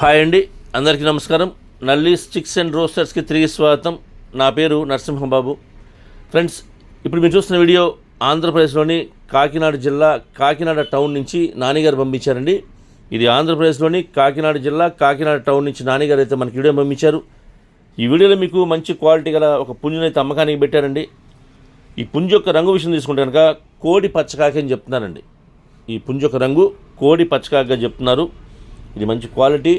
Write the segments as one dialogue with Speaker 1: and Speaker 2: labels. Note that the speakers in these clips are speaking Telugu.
Speaker 1: హాయ్ అండి. అందరికీ నమస్కారం. నల్లి స్టిక్స్ అండ్ రోస్టర్స్కి తిరిగి స్వాగతం. నా పేరు నరసింహబాబు. ఫ్రెండ్స్ ఇప్పుడు మీరు చూస్తున్న వీడియో ఆంధ్రప్రదేశ్లోని కాకినాడ జిల్లా కాకినాడ టౌన్ నుంచి నానిగారు పంపించారండి. ఇది ఆంధ్రప్రదేశ్లోని కాకినాడ జిల్లా కాకినాడ టౌన్ నుంచి నానిగారు అయితే మనకి వీడియో పంపించారు. ఈ వీడియోలో మీకు మంచి క్వాలిటీ గల ఒక పుంజునైతే అమ్మకానికి పెట్టారండి. ఈ పుంజు యొక్క రంగు విషయం తీసుకుంటే కనుక కోడి పచ్చకాకి అని చెప్తున్నారండి. ఈ పుంజు యొక్క రంగు కోడి పచ్చకాకి చెప్తున్నారు. ఇది మంచి క్వాలిటీ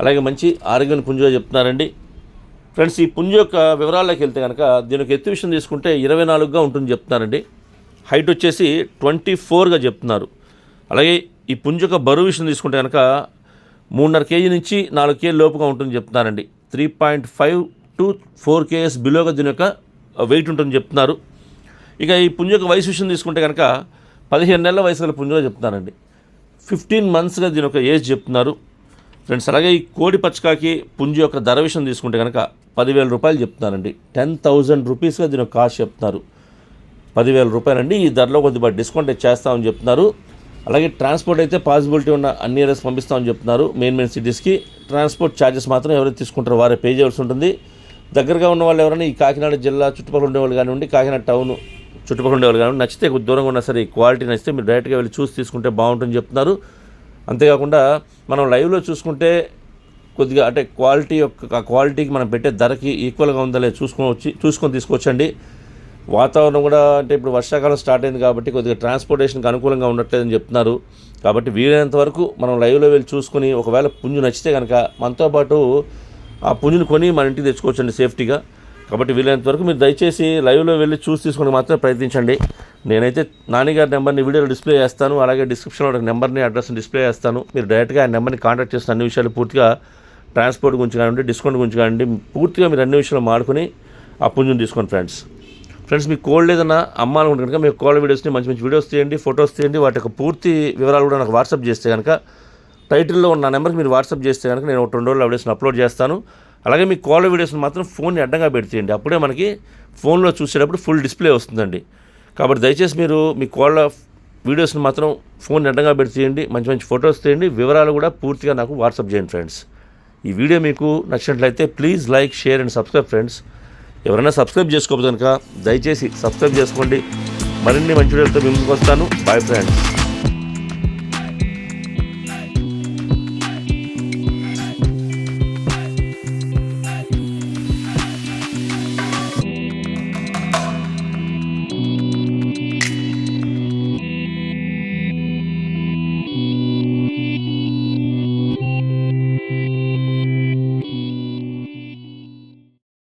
Speaker 1: అలాగే మంచి ఆరోగ్యం పుంజుగా చెప్తున్నారండి. ఫ్రెండ్స్ ఈ పుంజు యొక్క వివరాల్లోకి వెళ్తే కనుక దీని యొక్క ఎత్తు విషయం తీసుకుంటే ఇరవై నాలుగుగా ఉంటుంది చెప్తున్నారండి. హైట్ వచ్చేసి ట్వంటీ ఫోర్గా చెప్తున్నారు. అలాగే ఈ పుంజు యొక్క బరువు విషయం తీసుకుంటే కనుక మూడున్నర కేజీ నుంచి నాలుగు కేజీ లోపుగా ఉంటుంది చెప్తున్నారండి. Three point five to four KGs బిలోగా దీని యొక్క వెయిట్ ఉంటుందని చెప్తున్నారు. ఇక ఈ పుంజు యొక్క వయసు విషయం తీసుకుంటే కనుక పదిహేను నెలల వయసు గల పుంజుగా చెప్తున్నారండి. ఫిఫ్టీన్ మంత్స్గా దీని యొక్క ఏజ్ చెప్తున్నారు. ఫ్రెండ్స్ అలాగే ఈ కోడి పచ్చకాకి పుంజు యొక్క ధర విషయం తీసుకుంటే కనుక పదివేల రూపాయలు చెప్తున్నారండి. టెన్ థౌజండ్ రూపీస్గా దీని యొక్క కాస్ట్ చెప్తున్నారు. పదివేల రూపాయలండి ఈ ధరలో కొద్దిగా డిస్కౌంట్ చేస్తామని చెప్తున్నారు. అలాగే ట్రాన్స్పోర్ట్ అయితే పాసిబిలిటీ ఉన్న అన్ని ఏరియాస్ పంపిస్తామని చెప్తున్నారు. మెయిన్ మెయిన్ సిటీస్కి ట్రాన్స్పోర్ట్ ఛార్జెస్ మాత్రం ఎవరైతే తీసుకుంటారో వారే పే చేయాల్సి ఉంటుంది. దగ్గరగా ఉన్న వాళ్ళు ఎవరైనా ఈ కాకినాడ జిల్లా చుట్టుపక్కల ఉండేవాళ్ళు కానివ్వండి కాకినాడ టౌన్ చుట్టుపక్కల ఉండేవాళ్ళు కానీ నచ్చితే కొద్ది దూరంగా ఉన్నా సరే ఈ క్వాలిటీ నచ్చితే మీరు డైరెక్ట్గా వెళ్ళి చూసి తీసుకుంటే బాగుంటుందని చెప్తున్నారు. అంతేకాకుండా మనం లైవ్లో చూసుకుంటే కొద్దిగా అంటే క్వాలిటీ యొక్క ఆ క్వాలిటీకి మనం పెట్టే ధరకి ఈక్వల్గా ఉందా లేదా చూసుకొని వచ్చి చూసుకొని తీసుకొచ్చండి వాతావరణం కూడా అంటే ఇప్పుడు వర్షాకాలం స్టార్ట్ అయింది కాబట్టి కొద్దిగా ట్రాన్స్పోర్టేషన్కి అనుకూలంగా ఉండట్లేదని చెప్తున్నారు. కాబట్టి వీలైనంత వరకు మనం లైవ్లో వెళ్ళి చూసుకొని ఒకవేళ పుంజు నచ్చితే కనుక మనతో పాటు ఆ పుంజుని కొని మన ఇంటికి తెచ్చుకోవచ్చండి సేఫ్టీగా. కాబట్టి వీలైనంత వరకు మీరు దయచేసి లైవ్లో వెళ్ళి చూసి తీసుకొని మాత్రమే ప్రయత్నించండి. నేనైతే నాన్నగారి నెంబర్ని వీడియోలో డిస్ప్లే చేస్తాను అలాగే డిస్క్రిప్షన్లో ఒక నెంబర్ని అడ్రస్ని డిస్ప్లే చేస్తాను. మీరు డైరెక్ట్గా ఆ నెంబర్ని కాంటాక్ట్ చేసిన అన్ని విషయాలు పూర్తిగా ట్రాన్స్పోర్ట్ గురించి కానివ్వండి డిస్కౌంట్ గురించి కానివ్వండి పూర్తిగా మీరు అన్ని విషయాలు మాడుకొని ఆ పుంజుని తీసుకోండి ఫ్రెండ్స్ ఫ్రెండ్స్ మీకు కోల్డ్ ఏదైనా అమ్మాలనుకుంటే కనుక మీకు కోల్డ్ వీడియోస్ని మంచి మంచి వీడియోస్ తీయండి ఫొటోస్ తీయండి. వాటి యొక్క పూర్తి వివరాలు కూడా నాకు వాట్సాప్ చేస్తే కనుక టైటిల్లో ఉన్న నెంబర్కి మీరు వాట్సాప్ చేస్తే కనుక నేను ఒక రెండు రోజులు వీడియోస్ని అప్లోడ్ చేస్తాను. అలాగే మీ కాల్ వీడియోస్ని మాత్రం ఫోన్ని అడ్డంగా పెడితేయండి. అప్పుడే మనకి ఫోన్లో చూసేటప్పుడు ఫుల్ డిస్ప్లే వస్తుందండి. కాబట్టి దయచేసి మీరు మీ కాళ్ళ వీడియోస్ని మాత్రం ఫోన్ అడ్డంగా పెడితేయండి. మంచి మంచి ఫొటోస్ తీయండి. వివరాలు కూడా పూర్తిగా నాకు వాట్సాప్ చేయండి ఫ్రెండ్స్. ఈ వీడియో మీకు నచ్చినట్లయితే please like share and subscribe friends. ఎవరైనా సబ్స్క్రైబ్ చేసుకోకపోతే కనుక దయచేసి సబ్స్క్రైబ్ చేసుకోండి. మరిన్ని మంచి వీడియోలతో మీ ముందుకు వస్తాను. Bye friends.